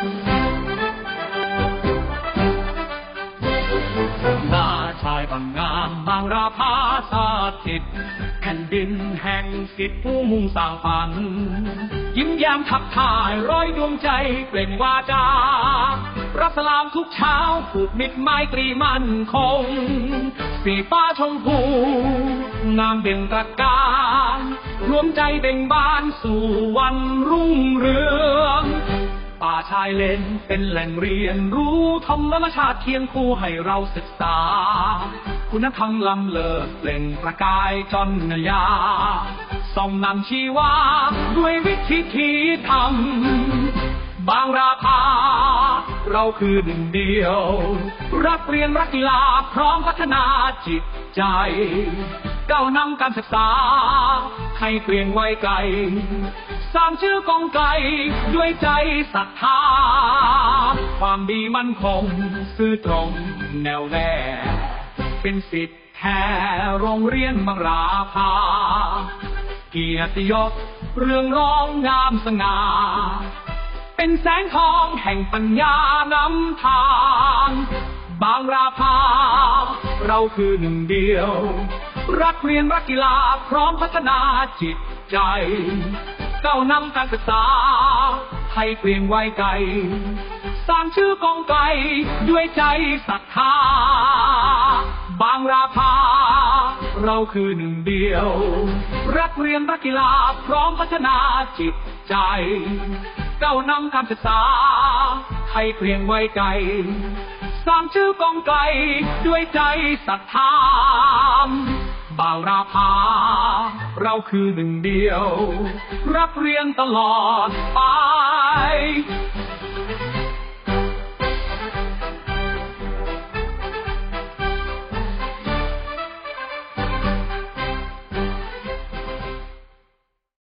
หน้าชายบางงามบางราภาสาถิตแผ่นดินแห่งสิทธิผู้มุ่งสร้างฝัน ยิ้มแย้มทักทายร้อยดวงใจเปล่งวาจารับสลามทุกเช้าผูกมิตรไมตรีมั่นคง สีฟ้าชมพูงามเบ่งตระการรวมใจเบ่งบานสู่วันรุ่งเรืองาชายเลน เป็นแหล่งเรียนรู้ธรรมชาติเคียงคู่ให้เราศึกษา คุณธรรมล้ำเลิศเปล่งประกายจนยาส่องนำชีวา ด้วยวิธีที่ทำบางราภาเราคือหนึ่งเดียว รักเรียนรักกีฬาพร้อมพัฒนาจิตใจ ก้าวนำการศึกษา ให้เกรียงไว้ไกล สร้างชื่อกองไกลด้วยใจศรัทธา ความดีมั่นคงซื่อตรงแนวแน่เป็นสิทธิ์แท้โรงเรียนบางราภา เกียรติยศเรื่องร้องงามสง่าเป็นแสงทองแห่งปัญญานำทาง บางราภา เราคือหนึ่งเดียว รักเรียนรักกีฬาพร้อมพัฒนาจิตใจก้าวนำการศึกษา ให้เปลี่ยนไว้ไกลสร้างชื่อกองไกลด้วยใจศรัทธา บางราภาเราคือหนึ่งเดียว รักเรียนรักกีฬาพร้อมพัฒนาจิตใจก้าวนำการศึกษา ให้เปลี่ยนไว้ไกลสร้างชื่อกองไกลด้วยใจศรัทธา บาราภาเราคือหนึ่งเดียว รับเรียนตลอดไป